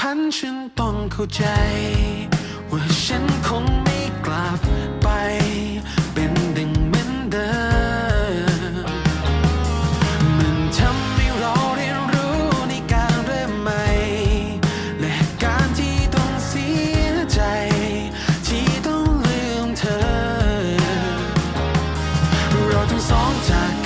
พันฉันต้องเข้าใจ ว่าฉันคงไม่กลับไป เป็นดังเหมือนเดิมมันทำให้เราเรียนรู้ในการเริ่มใหม่ และการที่ต้องเสียใจ ที่ต้องลืมเธอ เราทั้งสองจาก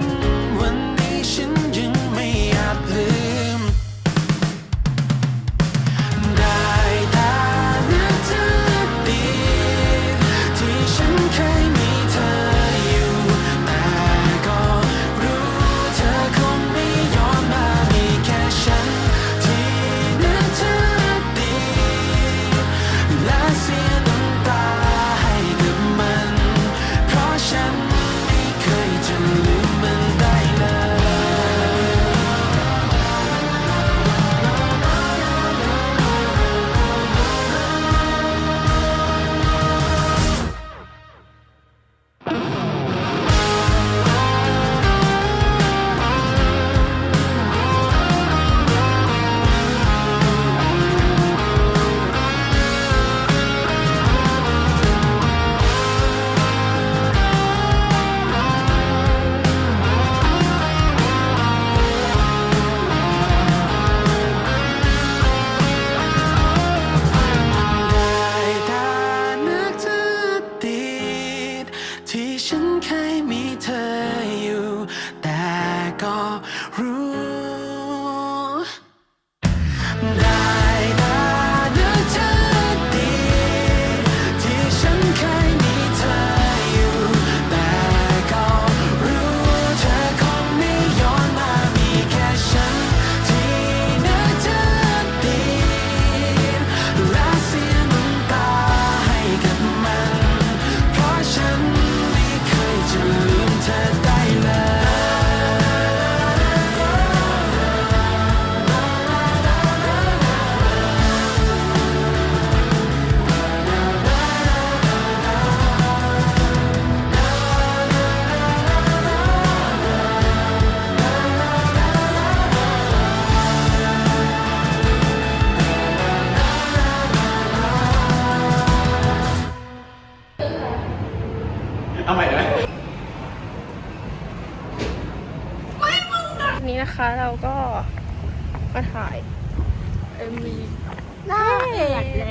them. นนี้นะคะเราก็มาถ่ายเอ็มวีได้แล้ว